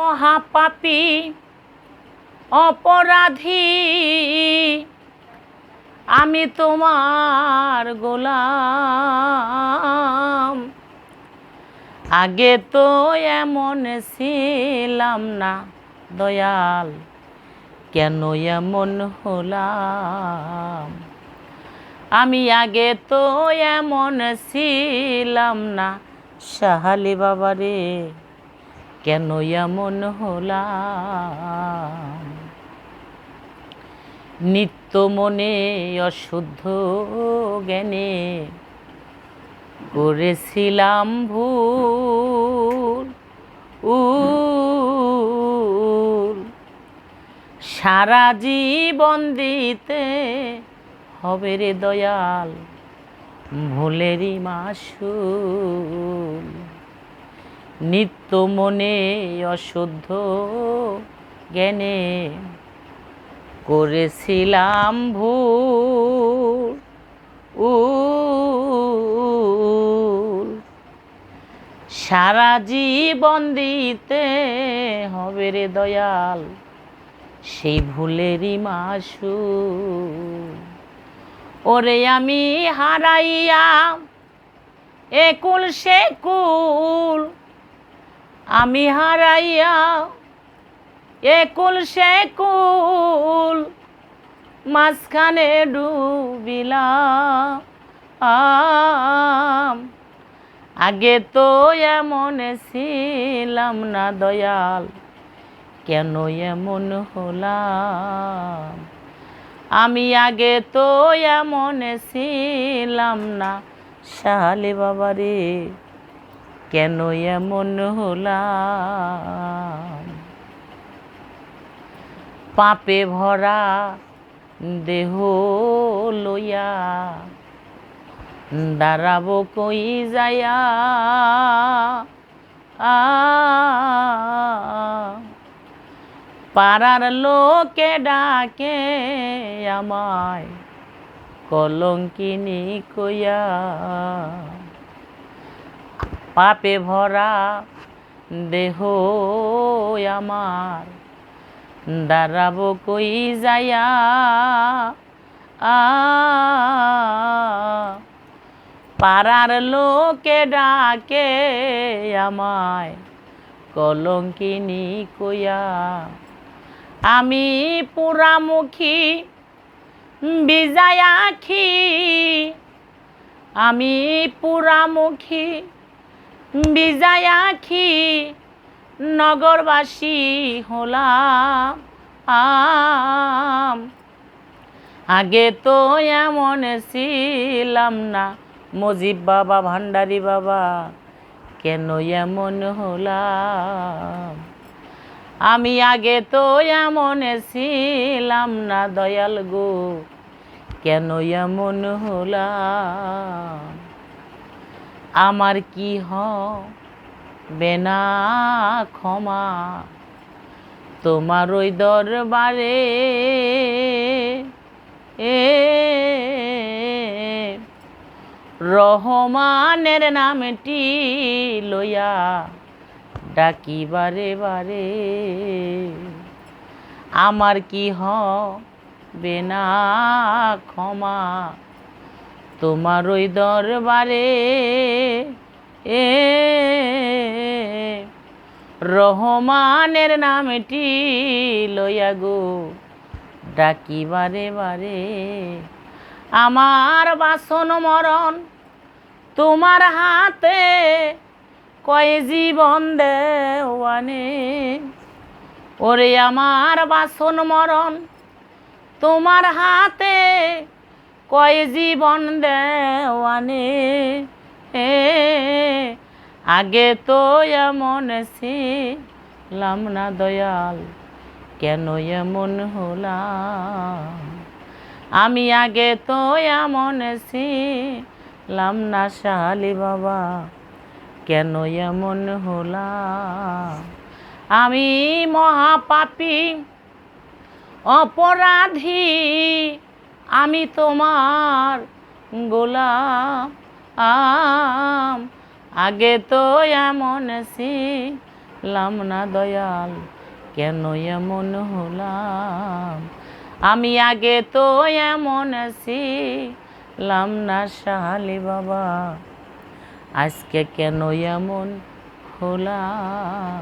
মহাপাপী, অপরাধী। আমি তোমার গোলাম। আগে তো এমন ছিলাম না, দয়াল, কেন এমন হলাম? আমি আগে তো এমন ছিলাম না সাহালি বাবারে। কেন এমন হলাম? নিত্য মনে অশুদ্ধ জ্ঞানে করেছিলাম ভুল, উল। সারা জীবন দিতে হবে রে দয়াল, ভুলেরই মাসুল। নিত্য মনে অশুদ্ধ জ্ঞানে করেছিলাম ভুল, উল। সারা জীবন দিতে হবে রে দয়াল, সেই ভুলেরই মাসু ওরে আমি হারাইয়া একুল সে কুল আমি হারাইয়া একুল সে কুল মাঝখানে ডুবিলাম। আগে তো এমন ছিলাম না দয়াল, কেন এমন হলাম? আমি আগে তো এমন ছিলাম না শাহালি বাবারে। কেন এমন হলাম? পাপে ভরা দেহ লইয়া দাঁড়াবো কই যায়া আ পাড়ার লোকে ডাকে আমায়, কলঙ্কিনী কইয়া। পাপে ভরা দেহ আমার। দাঁড়াবো কই যায়া আ, পাড়ার লোকে ডাকে আমায়, কলঙ্কিনী কইয়া। আমি পুরামুখী বিজয় আখি আমি পুরামুখী বিজয় আখি নগরবাসী হলাম, আম। আগে তো এমন ছিলাম না, মজিব বাবা, ভান্ডারি বাবা, কেন এমন হলাম? আমি আগে তো এমন ছিলাম না, দয়াল গো, কেন এমন হলাম? আমার কি হবে না? ক্ষমা। তোমার ওই দরবারে এ রহমানের নামটি লইয়া ডাকি বারে বারে। আমার কি হবে না? ক্ষমা। তোমার ওই দরবারে এ রহমানের নামটি লইয়া গো ডাকি বারে বারে আমার বাসন মরণ তোমার হাতে কয় জীবন দেওয়ানে। ওরে আমার বাসন মরণ তোমার হাতে কয় জীবন দেওয়ানে? এ, আগে তো এমন ছিলাম না দয়াল, কেন এমন হলাম? আমি আগে তো এমন ছিলাম না শালি বাবা, কেন এমন হলাম? আমি মহাপাপী, অপরাধী আমি তোমার গোলাম। আম আগে তো এমন লাম না দয়াল, কেন এমন হলাম? আমি আগে তো এমন আছি লাম না সাহালি বাবা, আজকে কেন এমন হলাম?